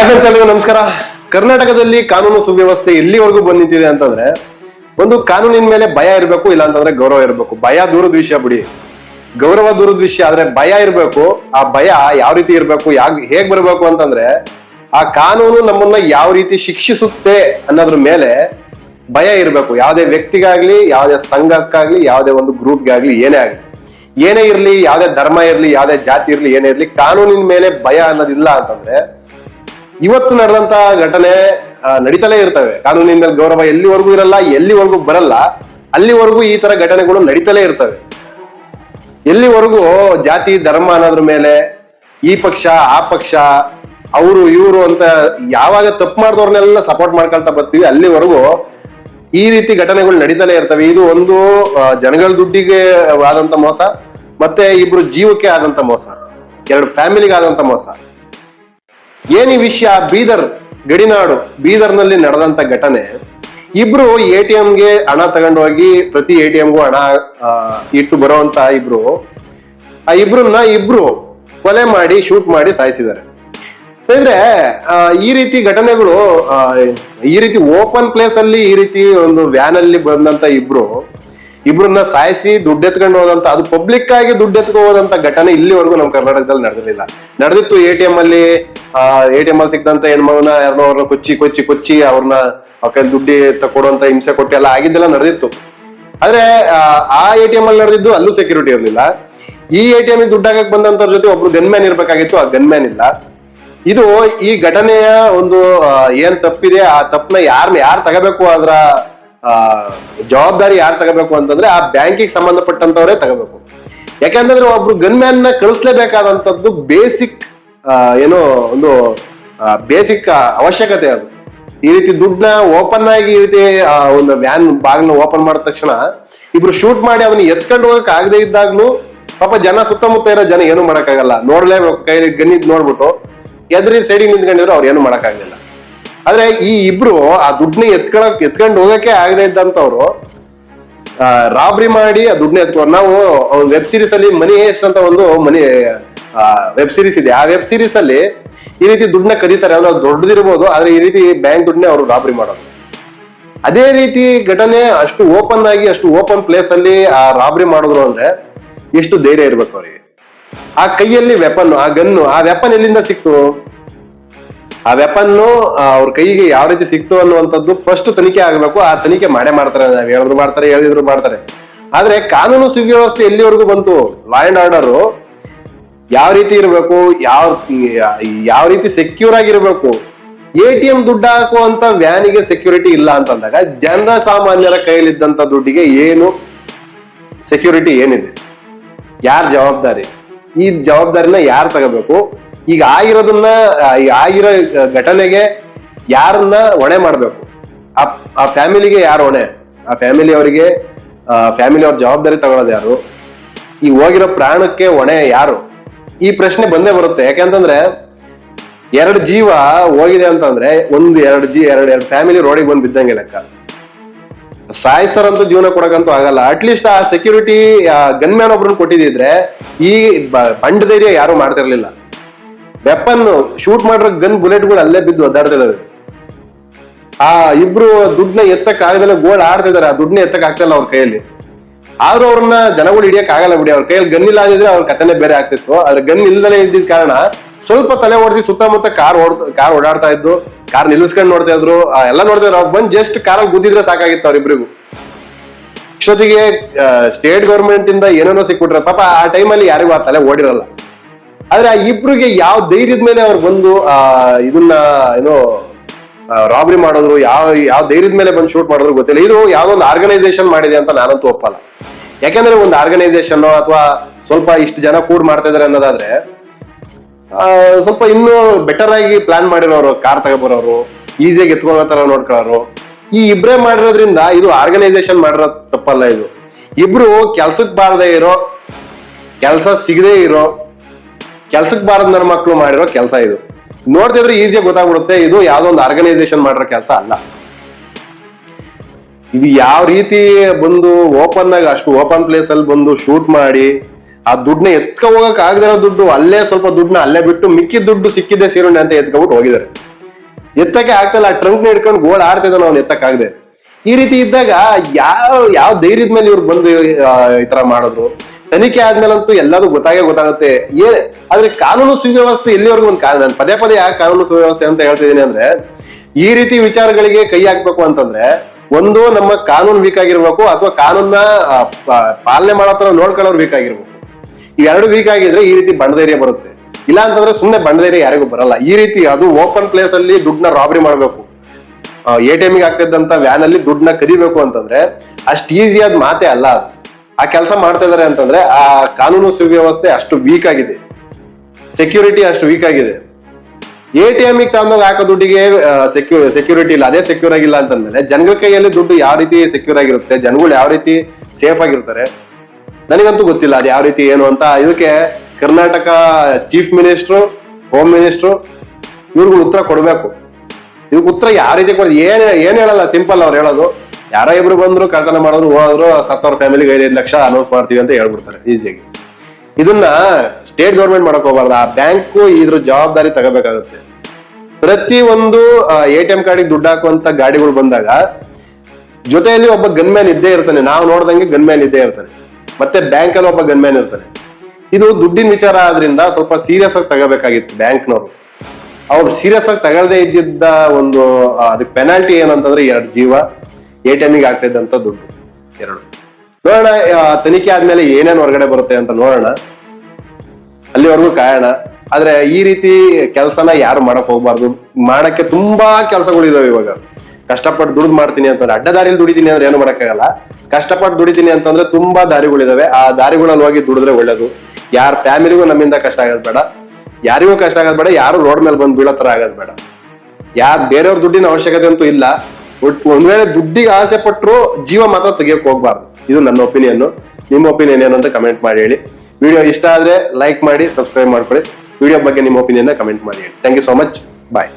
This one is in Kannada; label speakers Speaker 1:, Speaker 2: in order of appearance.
Speaker 1: ಹಾಯ್ ಎಲ್ರಿಗೂ ನಮಸ್ಕಾರ. ಕರ್ನಾಟಕದಲ್ಲಿ ಕಾನೂನು ಸುವ್ಯವಸ್ಥೆ ಎಲ್ಲಿವರೆಗೂ ಬಂದ್ ನಿಂತಿದೆ ಅಂತಂದ್ರೆ, ಒಂದು ಕಾನೂನಿನ ಮೇಲೆ ಭಯ ಇರಬೇಕು ಇಲ್ಲ ಅಂತಂದ್ರೆ ಗೌರವ ಇರಬೇಕು. ಭಯ ದೂರದ ವಿಷಯ ಬಿಡಿ. ಗೌರವ ದೂರದ ವಿಷಯ ಆದ್ರೆ ಭಯ ಇರಬೇಕು, ಆ ಭಯ ಯಾವ ರೀತಿ ಇರಬೇಕು ಯಾವ ಹೇಗ್ ಬರಬೇಕು ಅಂತಂದ್ರೆ, ಆ ಕಾನೂನು ನಮ್ಮನ್ನ ಯಾವ ರೀತಿ ಶಿಕ್ಷಿಸುತ್ತೆ ಅನ್ನೋದ್ರ ಮೇಲೆ ಭಯ ಇರಬೇಕು. ಯಾವುದೇ ವ್ಯಕ್ತಿಗಾಗ್ಲಿ, ಯಾವುದೇ ಸಂಘಕ್ಕಾಗ್ಲಿ, ಯಾವುದೇ ಒಂದು ಗ್ರೂಪ್ಗಾಗ್ಲಿ ಏನೇ ಆಗ್ಲಿ. ಏನೇ ಇರಲಿ, ಯಾವುದೇ ಧರ್ಮ ಇರಲಿ, ಯಾವುದೇ ಜಾತಿ ಇರಲಿ, ಏನೇ ಇರಲಿ, ಕಾನೂನಿನ ಮೇಲೆ ಭಯ ಅನ್ನೋದಿಲ್ಲ ಅಂತಂದ್ರೆ ಇವತ್ತು ನಡೆದಂತ ಘಟನೆ ನಡೀತಲೇ ಇರ್ತವೆ. ಕಾನೂನಿನ ಮೇಲೆ ಗೌರವ ಎಲ್ಲಿವರೆಗೂ ಇರಲ್ಲ, ಎಲ್ಲಿವರೆಗೂ ಬರಲ್ಲ, ಅಲ್ಲಿವರೆಗೂ ಈ ತರ ಘಟನೆಗಳು ನಡೀತಲೇ ಇರ್ತವೆ. ಎಲ್ಲಿವರೆಗೂ ಜಾತಿ, ಧರ್ಮ ಅನ್ನೋದ್ರ ಮೇಲೆ, ಈ ಪಕ್ಷ, ಆ ಪಕ್ಷ, ಅವರು, ಇವರು ಅಂತ ಯಾವಾಗ ತಪ್ಪು ಮಾಡಿದವ್ರನ್ನೆಲ್ಲ ಸಪೋರ್ಟ್ ಮಾಡ್ಕೊಳ್ತಾ ಬರ್ತೀವಿ, ಅಲ್ಲಿವರೆಗೂ ಈ ರೀತಿ ಘಟನೆಗಳು ನಡೀತಲೇ ಇರ್ತವೆ. ಇದು ಒಂದು ಜನಗಳ ದುಡ್ಡಿಗೆ ಆದಂತ ಮೋಸ, ಮತ್ತೆ ಇಬ್ರು ಜೀವಕ್ಕೆ ಆದಂತ ಮೋಸ, ಎರಡು ಫ್ಯಾಮಿಲಿಗೆ ಆದಂತ ಮೋಸ. ಏನ್ ವಿಷಯ ಬೀದರ್, ಗಡಿನಾಡು, ಬೀದರ್ನಲ್ಲಿ ನಡೆದಂತ ಘಟನೆ, ಇಬ್ರು ಎ ಟಿ ಎಂಗೆ ಹಣ ತಗೊಂಡೋಗಿ ಪ್ರತಿ ಎ ಟಿ ಎಂಗೂ ಹಣ ಇಟ್ಟು ಬರುವಂತ ಇಬ್ರು, ಆ ಇಬ್ರನ್ನ ಇಬ್ರು ಕೊಲೆ ಮಾಡಿ, ಶೂಟ್ ಮಾಡಿ ಸಾಯಿಸಿದ್ದಾರೆ. ಅಂದ್ರೆ ಈ ರೀತಿ ಘಟನೆಗಳು ಈ ರೀತಿ ಓಪನ್ ಪ್ಲೇಸ್ ಅಲ್ಲಿ ಈ ರೀತಿ ಒಂದು ವ್ಯಾನ್ ಅಲ್ಲಿ ಬಂದಂತ ಇಬ್ರು ಇಬ್ರನ್ನ ಸಾಯಿಸಿ ದುಡ್ಡು ಎತ್ಕೊಂಡು ಹೋದಂತ ಅದು ಪಬ್ಲಿಕ್ ಆಗಿ ದುಡ್ಡು ಎತ್ಕೊ ಹೋದಂತ ಘಟನೆ ಇಲ್ಲಿವರೆಗೂ ನಮ್ಮ ಕರ್ನಾಟಕದಲ್ಲಿ ನಡೆದಿಲ್ಲ. ನಡೆದಿತ್ತು ಎ ಟಿ ಎಂ ಅಲ್ಲಿ ಎ ಟಿ ಎಂ ಅಲ್ಲಿ ಸಿಕ್ಕಂತ ಹೆಣ್ಮಗನ ಯಾರನ್ನೋ ಅವ್ರನ್ನ ಕೊಚ್ಚಿ ಕೊಚ್ಚಿ ಕೊಚ್ಚಿ ಅವ್ರನ್ನ ಅವ್ರ ಕೈಲಿ ದುಡ್ಡಿ ತಕೊಡುವಂತ ಹಿಂಸೆ ಕೊಟ್ಟಿ ಎಲ್ಲ ಆಗಿದ್ದೆಲ್ಲ ನಡೆದಿತ್ತು. ಆದ್ರೆ ಆ, ಎ ಟಿ ಎಂ ಅಲ್ಲಿ ನಡೆದಿದ್ದು ಅಲ್ಲೂ ಸೆಕ್ಯೂರಿಟಿ ಇರಲಿಲ್ಲ. ಈ ಎ ಟಿ ಎಂ ದುಡ್ಡು ಬಂದಂತವ್ರ ಜೊತೆ ಒಬ್ರು ಗನ್ಮ್ಯಾನ್ ಇರ್ಬೇಕಾಗಿತ್ತು ಆ ಗನ್ಮ್ಯಾನ್ ಇಲ್ಲ. ಇದು ಈ ಘಟನೆಯ ಒಂದು ಏನ್ ತಪ್ಪಿದೆ ಆ ತಪ್ಪನ್ನ ಯಾರ್ನ ಯಾರು ತಗಬೇಕು ಅದರ ಜವಾಬ್ದಾರಿ ಯಾರು ತಗೋಬೇಕು ಅಂತಂದ್ರೆ ಆ ಬ್ಯಾಂಕಿಗೆ ಸಂಬಂಧಪಟ್ಟಂತವರೇ ತಗೋಬೇಕು. ಯಾಕಂತಂದ್ರೆ ಒಬ್ರು ಗನ್ ಮ್ಯಾನ್ನ ಕಳಿಸ್ಲೇಬೇಕಾದಂತದ್ದು ಬೇಸಿಕ್ ಏನೋ ಒಂದು ಬೇಸಿಕ್ ಅವಶ್ಯಕತೆ ಅದು. ಈ ರೀತಿ ದುಡ್ಡನ್ನ ಓಪನ್ ಆಗಿ ಈ ರೀತಿ ಒಂದು ವ್ಯಾನ್ ಬಾಗ್ನ ಓಪನ್ ಮಾಡಿದ ತಕ್ಷಣ ಇಬ್ರು ಶೂಟ್ ಮಾಡಿ ಅವನ್ನ ಎತ್ಕೊಂಡು ಹೋಗಕ್ ಆಗದೆ ಇದ್ದಾಗ್ಲೂ ಪಾಪ ಜನ ಸುತ್ತಮುತ್ತ ಇರೋ ಜನ ಏನು ಮಾಡಕ್ಕಾಗಲ್ಲ. ನೋಡ್ಲೇಬೇಕು, ಕೈಲಿ ಗನ್ನಿದ್ ನೋಡ್ಬಿಟ್ಟು ಎದ್ರಿ ಸೈಡಿಗೆ ನಿಂತ್ಕೊಂಡಿದ್ರು ಅವ್ರು ಏನು ಮಾಡಕ್ಕಾಗಲಿಲ್ಲ. ಆದ್ರೆ ಈ ಇಬ್ರು ಆ ದುಡ್ಡನ್ನ ಎತ್ಕೊಳಕ್ ಎತ್ಕೊಂಡು ಹೋಗಕ್ಕೆ ಆಗದೆ ಇದ್ದಂತವ್ರು ರಾಬ್ರಿ ಮಾಡಿ ಆ ದುಡ್ಡನ್ನ ಎತ್ಕೊಂಡು ನಾವು ವೆಬ್ ಸೀರೀಸ್ ಅಲ್ಲಿ ಮನಿ ಹೇಸ್ಟ್ ಅಂತ ಒಂದು ಮನಿ ವೆಬ್ ಸೀರೀಸ್ ಇದೆ. ಆ ವೆಬ್ ಸೀರೀಸ್ ಅಲ್ಲಿ ಈ ರೀತಿ ದುಡ್ಡನ್ನ ಕದೀತಾರೆ. ಅಂದ್ರೆ ಅದು ದೊಡ್ಡದಿರ್ಬೋದು, ಆದ್ರೆ ಈ ರೀತಿ ಬ್ಯಾಂಕ್ ದುಡ್ಡನ್ನೇ ಅವರು ರಾಬ್ರಿ ಮಾಡೋದು. ಅದೇ ರೀತಿ ಘಟನೆ ಅಷ್ಟು ಓಪನ್ ಆಗಿ, ಅಷ್ಟು ಓಪನ್ ಪ್ಲೇಸ್ ಅಲ್ಲಿ ಆ ರಾಬ್ರಿ ಮಾಡಿದ್ರು ಅಂದ್ರೆ ಎಷ್ಟು ಧೈರ್ಯ ಇರ್ಬೇಕು ಅವರಿಗೆ. ಆ ಕೈಯಲ್ಲಿ ವೆಪನ್ ಆ ಗನ್ನು ಆ ವೆಪನ್ ಎಲ್ಲಿಂದ ಸಿಕ್ತು? ಆ ವೆಪನ್ ಅವ್ರ ಕೈಗೆ ಯಾವ ರೀತಿ ಸಿಕ್ತು ಅನ್ನುವಂಥದ್ದು ಫಸ್ಟ್ ತನಿಖೆ ಆಗಬೇಕು. ಆ ತನಿಖೆ ಮಾಡೇ ಮಾಡ್ತಾರೆ. ಹೇಳಿದ್ರು ಮಾಡ್ತಾರೆ ಹೇಳಿದ್ರು ಮಾಡ್ತಾರೆ. ಆದ್ರೆ ಕಾನೂನು ಸುವ್ಯವಸ್ಥೆ ಎಲ್ಲಿವರೆಗೂ ಬಂತು? ಲಾ ಅಂಡ್ ಆರ್ಡರ್ ಯಾವ ರೀತಿ ಇರಬೇಕು, ಯಾವ ಯಾವ ರೀತಿ ಸೆಕ್ಯೂರ್ ಆಗಿರ್ಬೇಕು? ಎ ಟಿ ಎಂ ದುಡ್ಡು ಹಾಕುವಂತ ವ್ಯಾನಿಗೆ ಸೆಕ್ಯೂರಿಟಿ ಇಲ್ಲ ಅಂತಂದಾಗ ಜನ ಸಾಮಾನ್ಯರ ಕೈಯಲ್ಲಿದ್ದಂತ ದುಡ್ಡಿಗೆ ಏನು ಸೆಕ್ಯೂರಿಟಿ ಏನಿದೆ? ಯಾರ ಜವಾಬ್ದಾರಿ? ಈ ಜವಾಬ್ದಾರಿನ ಯಾರು ತಗೋಬೇಕು? ಈಗ ಆಗಿರೋದನ್ನ ಆಗಿರೋ ಘಟನೆಗೆ ಯಾರನ್ನ ಹೊಣೆ ಮಾಡ್ಬೇಕು? ಆ ಫ್ಯಾಮಿಲಿಗೆ ಯಾರು ಹೊಣೆ? ಆ ಫ್ಯಾಮಿಲಿ ಅವರಿಗೆ ಫ್ಯಾಮಿಲಿ ಅವ್ರ ಜವಾಬ್ದಾರಿ ತಗೊಳ್ಳೋದು ಯಾರು? ಈ ಹೋಗಿರೋ ಪ್ರಾಣಕ್ಕೆ ಹೊಣೆ ಯಾರು? ಈ ಪ್ರಶ್ನೆ ಬಂದೇ ಬರುತ್ತೆ. ಯಾಕೆಂತಂದ್ರೆ ಎರಡು ಜೀವ ಹೋಗಿದೆ ಅಂತಂದ್ರೆ, ಒಂದು, ಎರಡು ಜೀ, ಎರಡು ಎರಡು ಫ್ಯಾಮಿಲಿ ರೋಡಿಗೆ ಬಂದು ಬಿದ್ದಂಗೆ ಲೆಕ್ಕ. ಸಾಯಿಸ್ತಾರಂತೂ ಜೀವನ ಕೊಡಕಂತೂ ಆಗಲ್ಲ. ಅಟ್ಲೀಸ್ಟ್ ಆ ಸೆಕ್ಯೂರಿಟಿ ಗನ್ಮ್ಯಾನ್ ಒಬ್ರನ್ನ ಕೊಟ್ಟಿದ್ರೆ ಈ ಬಂಡ್ ಧೈರ್ಯ ಯಾರು ಮಾಡ್ತಿರ್ಲಿಲ್ಲ. ವೆಪನ್ ಶೂಟ್ ಮಾಡಿರೋ ಗನ್ ಬುಲೆಟ್ಗಳು ಅಲ್ಲೇ ಬಿದ್ದು ಒದ್ದಾಡ್ತಿದಾವೆ ಆ ಇಬ್ರು ದುಡ್ಡನ್ನ ಎತ್ತಕ್ ಆಗದಲ್ಲ ಗೋಲ್ ಆಡ್ತಿದಾರೆ ಆ ದುಡ್ಡನ್ನ ಎತ್ತಕ್ ಆಗ್ತಿಲ್ಲ ಅವ್ರ ಕೈಯಲ್ಲಿ. ಆದ್ರೂ ಅವ್ರನ್ನ ಜನಗಳು ಹಿಡಿಯಕ್ ಆಗಲ್ಲ ಬಿಡಿ. ಅವ್ರ ಕೈಯಲ್ಲಿ ಗನ್ ಇಲ್ಲ ಆದ್ರೆ ಅವ್ರ ಕಥೆನೇ ಬೇರೆ ಆಗ್ತಿತ್ತು. ಆದ್ರೆ ಗನ್ ಇಲ್ದಲೇ ಇದ್ದಿದ ಕಾರಣ ಸ್ವಲ್ಪ ತಲೆ ಓಡಿಸಿ ಸುತ್ತಮುತ್ತ ಕಾರ್ ಓಡ್, ಕಾರ್ ಓಡಾಡ್ತಾ ಇದ್ದು, ಕಾರ್ ನಿಲ್ಲಿಸ್ಕೊಂಡು ನೋಡ್ತಾ ಇದ್ರು. ಎಲ್ಲ ನೋಡ್ತಾ ಇದ್ರು. ಅವ್ರು ಬಂದ್ ಜಸ್ಟ್ ಕಾರಲ್ಲಿ ಗುದ್ದಿದ್ರೆ ಸಾಕಾಗಿತ್ತು ಅವ್ರಿಬ್ರಿಗೂ ಇಷ್ಟೊತ್ತಿಗೆ ಸ್ಟೇಟ್ ಗೌರ್ಮೆಂಟ್ ಇಂದ ಏನೇನೋ ಸಿಕ್ಬಿಟ್ರೆ ಪಾಪ ಆ ಟೈಮಲ್ಲಿ ಯಾರಿಗೂ ಆ ತಲೆ ಓಡಿರಲ್ಲ. ಆದ್ರೆ ಆ ಇಬ್ರಿಗೆ ಯಾವ ಧೈರ್ಯದ ಮೇಲೆ ಅವ್ರು ಬಂದು, ಆ, ಇದನ್ನ, ಏನೋ ರಾಬರಿ ಮಾಡಿದ್ರು, ಯಾವ ಯಾವ ಧೈರ್ಯದ ಮೇಲೆ ಬಂದು ಶೂಟ್ ಮಾಡಿದ್ರು ಗೊತ್ತಿಲ್ಲ. ಇದು ಯಾವ್ದೋ ಒಂದು ಆರ್ಗನೈಸೇಷನ್ ಮಾಡಿದೆ ಅಂತ ನಾನಂತೂ ಒಪ್ಪಲ್ಲ. ಯಾಕೆಂದ್ರೆ ಒಂದು ಆರ್ಗನೈಸೇಷನ್ ಅಥವಾ ಸ್ವಲ್ಪ ಇಷ್ಟು ಜನ ಕೂಡ್ ಮಾಡ್ತಾ ಇದಾರೆ ಅನ್ನೋದಾದ್ರೆ ಸ್ವಲ್ಪ ಇನ್ನೂ ಬೆಟರ್ ಆಗಿ ಪ್ಲಾನ್ ಮಾಡಿರೋರು ಕಾರ್ ತಗೊಬರೋರು ಈಸಿಯಾಗಿ ಎತ್ಕೊಳ್ಳೋ ತರ ನೋಡ್ಕೊಳ್ಳೋರು. ಈ ಇಬ್ರೇ ಮಾಡಿರೋದ್ರಿಂದ ಇದು ಆರ್ಗನೈಸೇಷನ್ ಮಾಡಿರೋ ತಪ್ಪಲ್ಲ ಇದು. ಇಬ್ರು ಕೆಲ್ಸಕ್ ಬಾರದೇ ಇರೋ, ಕೆಲಸ ಸಿಗದೇ ಇರೋ ಕೆಲ್ಸಕ್ ಬಾರದ್ ನನ್ನ ಮಕ್ಕಳು ಮಾಡಿರೋ ಕೆಲಸ ಇದು. ನೋಡ್ತಿದ್ರೆ ಈಸಿಯಾಗಿ ಗೊತ್ತಾಗ್ಬಿಡುತ್ತೆ, ಇದು ಯಾವ್ದೋ ಒಂದು ಆರ್ಗನೈಸೇಷನ್ ಮಾಡಿರೋ ಕೆಲಸ ಅಲ್ಲ. ಇದು ಯಾವ ರೀತಿ ಬಂದು ಓಪನ್ ಆಗಿ ಅಷ್ಟು ಓಪನ್ ಪ್ಲೇಸ್ ಅಲ್ಲಿ ಬಂದು ಶೂಟ್ ಮಾಡಿ, ಆ ದುಡ್ಡನ್ನ ಎತ್ಕ ಹೋಗಕ್ ಆಗದಿರೋ ದುಡ್ಡು, ಅಲ್ಲೇ ಸ್ವಲ್ಪ ದುಡ್ಡನ್ನ ಅಲ್ಲೇ ಬಿಟ್ಟು ಮಿಕ್ಕಿದ ದುಡ್ಡು ಸಿಕ್ಕಿದ್ದೆ ಸೀರುಂಡೆ ಅಂತ ಎತ್ಕೊಬಿಟ್ಟು ಹೋಗಿದ್ದಾರೆ. ಎತ್ತಕ್ಕೆ ಆಗ್ತಲ್ಲ, ಆ ಟ್ರಂಕ್ ಹಿಡ್ಕೊಂಡು ಗೋಳ್ ಆಡ್ತಿದ್ದಾನೆ ಅವ್ನು ಎತ್ತಕ್ಕಾಗದೆ ಈ ರೀತಿ ಇದ್ದಾಗ ಯಾವ ಯಾವ ಧೈರ್ಯದ ಮೇಲೆ ಇವ್ರು ಬಂದು ಈ ತರ ಮಾಡಿದ್ರು? ತನಿಖೆ ಆದ್ಮೇಲಂತೂ ಎಲ್ಲದೂ ಗೊತ್ತಾಗೇ ಗೊತ್ತಾಗುತ್ತೆ. ಏನ್ ಆದ್ರೆ ಕಾನೂನು ಸುವ್ಯವಸ್ಥೆ ಎಲ್ಲಿವರೆಗೂ ಒಂದು ಕಾರಣ, ನಾನು ಪದೇ ಪದೇ ಯಾಕೆ ಕಾನೂನು ಸುವ್ಯವಸ್ಥೆ ಅಂತ ಹೇಳ್ತಿದ್ದೀನಿ ಅಂದ್ರೆ, ಈ ರೀತಿ ವಿಚಾರಗಳಿಗೆ ಕೈ ಹಾಕ್ಬೇಕು ಅಂತಂದ್ರೆ, ಒಂದು ನಮ್ಮ ಕಾನೂನು ವೀಕ್ ಆಗಿರ್ಬೇಕು ಅಥವಾ ಕಾನೂನ್ನ ಪಾಲನೆ ಮಾಡೋ ತರ ನೋಡ್ಕೊಳ್ಳೋರು ವೀಕ್ ಆಗಿರ್ಬೇಕು ಇವೆರಡು ವೀಕ್ ಆಗಿದ್ರೆ ಈ ರೀತಿ ಬಂಡಧೈರ್ಯ ಬರುತ್ತೆ. ಇಲ್ಲ ಅಂತಂದ್ರೆ ಸುಮ್ಮನೆ ಬಂಡಧೈರ್ಯ ಯಾರಿಗೂ ಬರಲ್ಲ. ಈ ರೀತಿ ಅದು ಓಪನ್ ಪ್ಲೇಸ್ ಅಲ್ಲಿ ದುಡ್ಡನ್ನ ರಾಬರಿ ಮಾಡಬೇಕು. ಎ ಟಿ ಗೆ ಆಗ್ತಿದ್ದಂತ ವ್ಯಾನ್ ಅಲ್ಲಿ ದುಡ್ಡನ್ನ ಕದಿಬೇಕು ಅಂತಂದ್ರೆ, ಅಷ್ಟು ಈಸಿ ಆದ ಮಾತೇ ಅಲ್ಲ ಅದು. ಆ ಕೆಲಸ ಮಾಡ್ತಾ ಇದಾರೆ ಅಂತಂದ್ರೆ ಆ ಕಾನೂನು ಸುವ್ಯವಸ್ಥೆ ಅಷ್ಟು ವೀಕ್ ಆಗಿದೆ. ಸೆಕ್ಯೂರಿಟಿ ಅಷ್ಟು ವೀಕ್ ಆಗಿದೆ. ಎ ಟಿ ಎಂ ತಗೊಂಡೋಗಿ ಹಾಕೋ ದುಡ್ಡಿಗೆ ಸೆಕ್ಯೂ ಸೆಕ್ಯೂರಿಟಿ ಇಲ್ಲ. ಅದೇ ಸೆಕ್ಯೂರ್ ಆಗಿಲ್ಲ ಅಂತಂದ್ರೆ ಜನಗಳ ಕೈಯಲ್ಲಿ ದುಡ್ಡು ಯಾವ ರೀತಿ ಸೆಕ್ಯೂರ್ ಆಗಿರುತ್ತೆ, ಜನಗಳು ಯಾವ ರೀತಿ ಸೇಫ್ ಆಗಿರ್ತಾರೆ, ನನಗಂತೂ ಗೊತ್ತಿಲ್ಲ ಅದು ಯಾವ ರೀತಿ ಏನು ಅಂತ. ಇದಕ್ಕೆ Karnataka chief minister home minister ಇವ್ರಿಗೂ ಉತ್ತರ ಕೊಡಬೇಕು. ಇದಕ್ಕೆ ಉತ್ತರ ಯಾವ ರೀತಿ ಕೊಡೋದು ಏನ್ ಏನ್ ಹೇಳಲ್ಲ ಸಿಂಪಲ್ ಅವ್ರು ಹೇಳೋದು. ಯಾರೋ ಇಬ್ರು ಬಂದ್ರು ಕಳ್ತನ ಮಾಡಿದ್ರು ಹೋದ್ರು ಸತ್ತವ್ರ ಫ್ಯಾಮಿಲಿಗೆ ಐದೈದು ಲಕ್ಷ ಅನೌನ್ಸ್ ಮಾಡ್ತೀವಿ ಅಂತ ಹೇಳ್ಬಿಡ್ತಾರೆ ಈಸಿಯಾಗಿ ಇದನ್ನ ಸ್ಟೇಟ್ ಗೌರ್ಮೆಂಟ್ ಮಾಡಕ್ ಹೋಗ್ಬಾರ್ದು. ಆ ಬ್ಯಾಂಕು ಇದ್ರ ಜವಾಬ್ದಾರಿ ತಗೋಬೇಕಾಗುತ್ತೆ. ಪ್ರತಿ ಒಂದು ಎ ಟಿ ಎಂ ಕಾರ್ಡಿಗೆ ದುಡ್ಡು ಹಾಕುವಂತ ಗಾಡಿಗಳು ಬಂದಾಗ, ಜೊತೆಯಲ್ಲಿ ಒಬ್ಬ ಗನ್ಮ್ಯಾನ್ ಇದ್ದೇ ಇರ್ತಾನೆ. ನಾವು ನೋಡ್ದಂಗೆ ಗನ್ಮ್ಯಾನ್ ಇದ್ದೇ ಇರ್ತಾನೆ. ಮತ್ತೆ ಬ್ಯಾಂಕ್ ಅಲ್ಲಿ ಒಬ್ಬ ಗನ್ಮ್ಯಾನ್ ಇರ್ತಾನೆ. ಇದು ದುಡ್ಡಿನ ವಿಚಾರ ಆದ್ರಿಂದ ಸ್ವಲ್ಪ ಸೀರಿಯಸ್ ಆಗಿ ತಗೋಬೇಕಾಗಿತ್ತು ಬ್ಯಾಂಕ್ನವರು. ಅವ್ರು ಸೀರಿಯಸ್ ಆಗಿ ತಗೊಳ್ದೇ ಇದ್ದಿದ್ದ ಒಂದು ಅದಕ್ಕೆ ಪೆನಾಲ್ಟಿ ಏನಂತಂದ್ರೆ ಎರಡು ಜೀವ. ಎ ಟಿ ಗೆ ಆಗ್ತಿದ್ದಂತ ದುಡ್ಡು. ಎರಡು. ನೋಡೋಣ ತನಿಖೆ ಆದ್ಮೇಲೆ ಏನೇನು ಹೊರಗಡೆ ಬರುತ್ತೆ ಅಂತ ನೋಡೋಣ. ಅಲ್ಲಿವರೆಗೂ ಕಾಯೋಣ. ಆದ್ರೆ ಈ ರೀತಿ ಕೆಲಸನ ಯಾರು ಮಾಡಕ್ ಹೋಗ್ಬಾರ್ದು. ಮಾಡಕ್ಕೆ ತುಂಬಾ ಕೆಲಸಗಳಿದಾವೆ ಇವಾಗ. ಕಷ್ಟಪಟ್ಟು ದುಡ್ದು ಮಾಡ್ತೀನಿ ಅಂತಂದ್ರೆ ಅಡ್ಡ ದಾರಿಯಲ್ಲಿ ದುಡಿತೀನಿ ಅಂದ್ರೆ ಏನು ಮಾಡಕ್ಕಾಗಲ್ಲ. ಕಷ್ಟಪಟ್ಟು ದುಡಿತೀನಿ ಅಂತಂದ್ರೆ ತುಂಬಾ ದಾರಿಗಳಿದಾವೆ ಆ ದಾರಿಗಳಲ್ಲಿ ಹೋಗಿ ದುಡಿದ್ರೆ ಒಳ್ಳೇದು. ಯಾರ ಫ್ಯಾಮಿಲಿಗೂ ನಮ್ಮಿಂದ ಕಷ್ಟ ಆಗೋದ್ ಬೇಡ. ಯಾರಿಗೂ ಕಷ್ಟ ಆಗೋದ್ ಬೇಡ. ಯಾರು ರೋಡ್ ಮೇಲೆ ಬಂದು ಬೀಳೋ ತರ ಆಗೋದ್ ಬೇಡ. ಯಾರು ಬೇರೆಯವ್ರ ದುಡ್ಡಿನ ಅವಶ್ಯಕತೆ ಅಂತೂ ಇಲ್ಲ. ಒಟ್- ಒಂದ್ ವೇಳೆ ದುಡ್ಡಿಗೆ ಆಸೆ ಪಟ್ಟರು ಜೀವ ಮಾತ್ರ ತೆಗಿಯಕ್ ಹೋಗ್ಬಾರ್ದು. ಇದು ನನ್ನ ಒಪಿನಿಯನ್ ನಿಮ್ಮ ಒಪಿನಿಯನ್ ಏನು ಅಂತ ಕಮೆಂಟ್ ಮಾಡಿ ಹೇಳಿ. ವಿಡಿಯೋ ಇಷ್ಟ ಆದ್ರೆ ಲೈಕ್ ಮಾಡಿ ಸಬ್ಸ್ಕ್ರೈಬ್ ಮಾಡ್ಕೊಳ್ಳಿ. ವಿಡಿಯೋ ಬಗ್ಗೆ ನಿಮ್ಮ ಒಪಿನಿಯನ್ ಕಮೆಂಟ್ ಮಾಡಿ ಹೇಳಿ. Thank you so much bye.